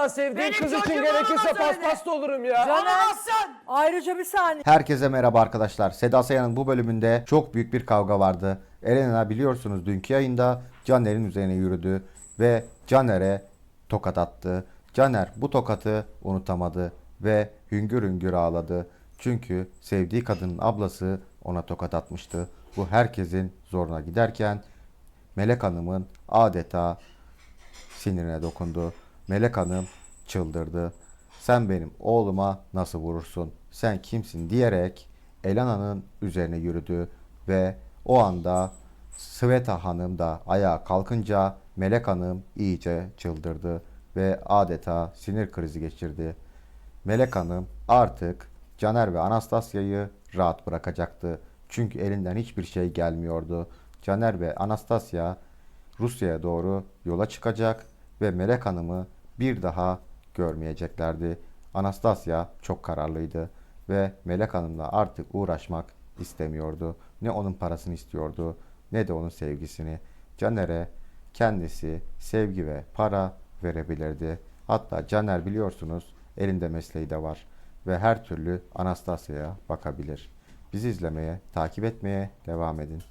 Vallahi sevdiğim Benim kız için çocuğum gerekirse olamaz öyle. paspas da olurum ya. Olamazsın. Ayrıca bir saniye. Herkese merhaba arkadaşlar. Seda Sayan'ın bu bölümünde çok büyük bir kavga vardı. Elena biliyorsunuz dünkü yayında Caner'in üzerine yürüdü ve Caner'e tokat attı. Caner bu tokatı unutamadı ve hüngür hüngür ağladı. Çünkü sevdiği kadının ablası ona tokat atmıştı. Bu herkesin zoruna giderken Melek Hanım'ın adeta sinirine dokundu. Melek Hanım çıldırdı. Sen benim oğluma nasıl vurursun? Sen kimsin diyerek Elana'nın üzerine yürüdü ve o anda Sveta Hanım da ayağa kalkınca Melek Hanım iyice çıldırdı ve adeta sinir krizi geçirdi. Melek Hanım artık Caner ve Anastasya'yı rahat bırakacaktı. Çünkü elinden hiçbir şey gelmiyordu. Caner ve Anastasya Rusya'ya doğru yola çıkacak ve Melek Hanım'ı bir daha görmeyeceklerdi. Anastasya çok kararlıydı ve Melek Hanım'la artık uğraşmak istemiyordu. Ne onun parasını istiyordu ne de onun sevgisini. Caner'e kendisi sevgi ve para verebilirdi. Hatta Caner biliyorsunuz elinde mesleği de var ve her türlü Anastasya'ya bakabilir. Bizi izlemeye, takip etmeye devam edin.